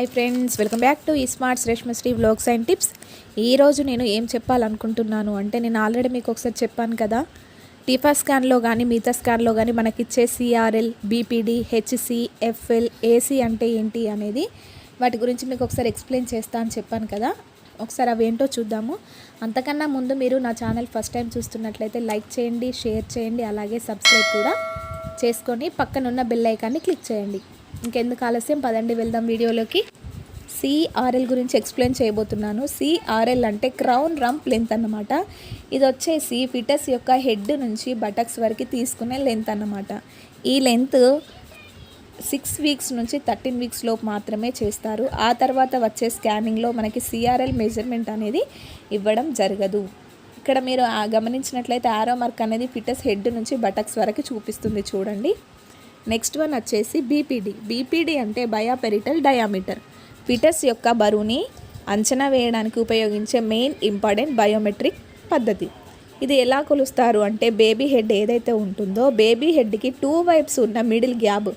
Hi friends welcome back to ఈ smarts Reshmasri blogs and tips. ఈరోజు నేను ఏం చెప్పాలనుకుంటున్నాను అంటే నేను ఆల్రెడీ మీకు ఒకసారి చెప్పాను కదా టీఫా స్కాన్లో కానీ మిగతా స్కాన్లో కానీ మనకి ఇచ్చే CRL BPD HC FL AC అంటే ఏంటి అనేది వాటి గురించి మీకు ఒకసారి ఎక్స్ప్లెయిన్ చేస్తా అని చెప్పాను కదా. ఒకసారి అవి ఏంటో చూద్దాము. అంతకన్నా ముందు మీరు నా ఛానల్ ఫస్ట్ టైం చూస్తున్నట్లయితే లైక్ చేయండి షేర్ చేయండి అలాగే సబ్స్క్రైబ్ కూడా చేసుకొని పక్కనున్న బెల్ ఐకాన్ని క్లిక్ చేయండి. ఇంకెందుకు ఆలస్యం? పదండి వెళ్దాం వీడియోలోకి. సిఆర్ఎల్ గురించి ఎక్స్ప్లెయిన్ చేయబోతున్నాను. సిఆర్ఎల్ అంటే క్రౌన్ రంప్ లెంత్ అన్నమాట. ఇది వచ్చేసి ఫిటస్ యొక్క హెడ్ నుంచి బటక్స్ వరకు తీసుకునే లెంత్ అన్నమాట. ఈ లెంత్ సిక్స్ వీక్స్ నుంచి థర్టీన్ వీక్స్ లోపు మాత్రమే చేస్తారు. ఆ తర్వాత వచ్చే స్కానింగ్లో మనకి సిఆర్ఎల్ మెజర్మెంట్ అనేది ఇవ్వడం జరగదు. ఇక్కడ మీరు ఆ గమనించినట్లయితే ఆరో మార్క్ అనేది ఫిటస్ హెడ్ నుంచి బటక్స్ వరకు చూపిస్తుంది చూడండి. నెక్స్ట్ వన్ వచ్చేసి బీపీడీ బీపీడీ అంటే బయాపెరిటల్ డయామీటర్ పిటస్ యొక్క బరువుని అంచనా వేయడానికి ఉపయోగించే మెయిన్ ఇంపార్టెంట్ బయోమెట్రిక్ పద్ధతి. ఇది ఎలా కొలుస్తారు అంటే బేబీ హెడ్ ఏదైతే ఉంటుందో బేబీ హెడ్కి టూ వైప్స్ ఉన్న మిడిల్ గ్యాప్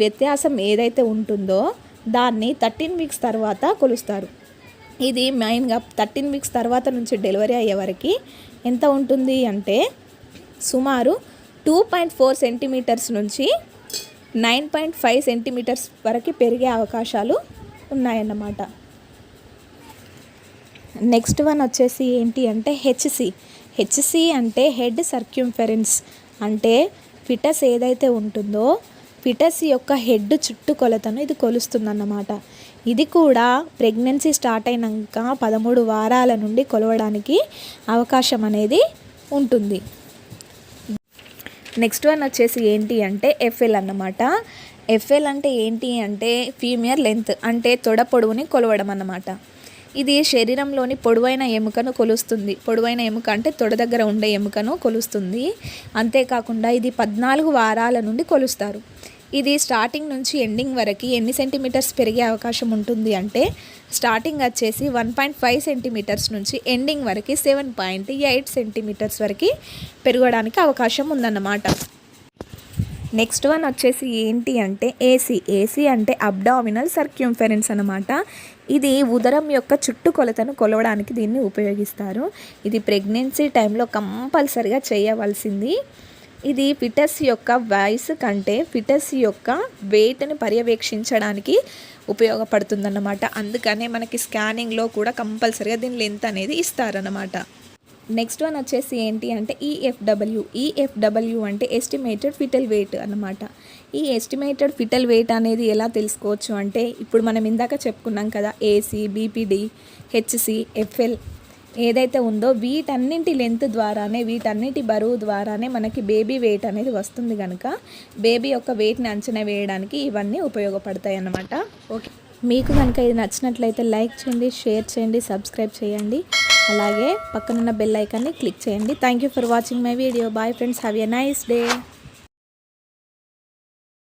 వ్యత్యాసం ఏదైతే ఉంటుందో దాన్ని థర్టీన్ వీక్స్ తర్వాత కొలుస్తారు. ఇది మెయిన్గా థర్టీన్ వీక్స్ తర్వాత నుంచి డెలివరీ అయ్యే వరకు ఎంత ఉంటుంది అంటే సుమారు టూ పాయింట్ ఫోర్ సెంటీమీటర్స్ నుంచి నైన్ పాయింట్ ఫైవ్ సెంటీమీటర్స్ వరకు పెరిగే అవకాశాలు ఉన్నాయన్నమాట. నెక్స్ట్ వన్ వచ్చేసి ఏంటి అంటే హెచ్సి. హెచ్సి అంటే హెడ్ సర్క్యూంఫెరెన్స్. అంటే ఫిటస్ ఏదైతే ఉంటుందో ఫిటస్ యొక్క హెడ్ చుట్టుకొలతను ఇది కొలుస్తుందన్నమాట. ఇది కూడా ప్రెగ్నెన్సీ స్టార్ట్ అయినాక పదమూడు వారాల నుండి కొలవడానికి అవకాశం అనేది ఉంటుంది. నెక్స్ట్ వన్ వచ్చేసి ఏంటి అంటే ఎఫ్ఎల్ అన్నమాట. ఎఫ్ఎల్ అంటే ఏంటి అంటే ఫీమియర్ లెంత్ అంటే తొడ పొడవుని కొలవడం అన్నమాట. ఇది శరీరంలోని పొడవైన ఎముకను కొలుస్తుంది. పొడవైన ఎముక అంటే తొడ దగ్గర ఉండే ఎముకను కొలుస్తుంది. అంతేకాకుండా ఇది పద్నాలుగు వారాల నుండి కొలుస్తారు. ఇది స్టార్టింగ్ నుంచి ఎండింగ్ వరకు ఎన్ని సెంటీమీటర్స్ పెరిగే అవకాశం ఉంటుంది అంటే స్టార్టింగ్ వచ్చేసి వన్ పాయింట్ ఫైవ్ సెంటీమీటర్స్ నుంచి ఎండింగ్ వరకు సెవెన్ పాయింట్ ఎయిట్ సెంటీమీటర్స్ వరకు పెరగడానికి అవకాశం ఉందన్నమాట. నెక్స్ట్ వన్ వచ్చేసి ఏంటి అంటే ఏసీ ఏసీ అంటే అబ్డామినల్ సర్క్యూంఫెరెన్స్ అనమాట ఇది ఉదరం యొక్క చుట్టుకొలతను కొలవడానికి దీన్ని ఉపయోగిస్తారు. ఇది ప్రెగ్నెన్సీ టైంలో కంపల్సరిగా చేయవలసింది. ఇది ఫిటస్ యొక్క వాయిస్ కంటే ఫిటస్ యొక్క వెయిట్ని పర్యవేక్షించడానికి ఉపయోగపడుతుందన్నమాట. అందుకనే మనకి స్కానింగ్లో కూడా కంపల్సరిగా దీని లెంత్ అనేది ఇస్తారన్నమాట. నెక్స్ట్ వన్ వచ్చేసి ఏంటి అంటే ఈఎఫ్డబ్ల్యూ ఈఎఫ్డబ్ల్యూ అంటే ఎస్టిమేటెడ్ ఫిటల్ వెయిట్ అన్నమాట. ఈ ఎస్టిమేటెడ్ ఫిటల్ వెయిట్ అనేది ఎలా తెలుసుకోవచ్చు అంటే ఇప్పుడు మనం ఇందాక చెప్పుకున్నాం కదా ఏసీ బీపీడీ హెచ్సి ఎఫ్ఎల్ ఏదైతే ఉందో వీటన్నింటి లెంత్ ద్వారానే వీటన్నిటి బరువు ద్వారానే మనకి బేబీ వెయిట్ అనేది వస్తుంది కనుక బేబీ యొక్క వెయిట్ని అంచనా వేయడానికి ఇవన్నీ ఉపయోగపడతాయి అన్నమాట. ఓకే. మీకు కనుక ఇది నచ్చినట్లయితే లైక్ చేయండి షేర్ చేయండి సబ్స్క్రైబ్ చేయండి. అలాగే పక్కనున్న బెల్ ఐకాన్ని క్లిక్ చేయండి. Thank you for watching my video. Bye friends. Have a nice day.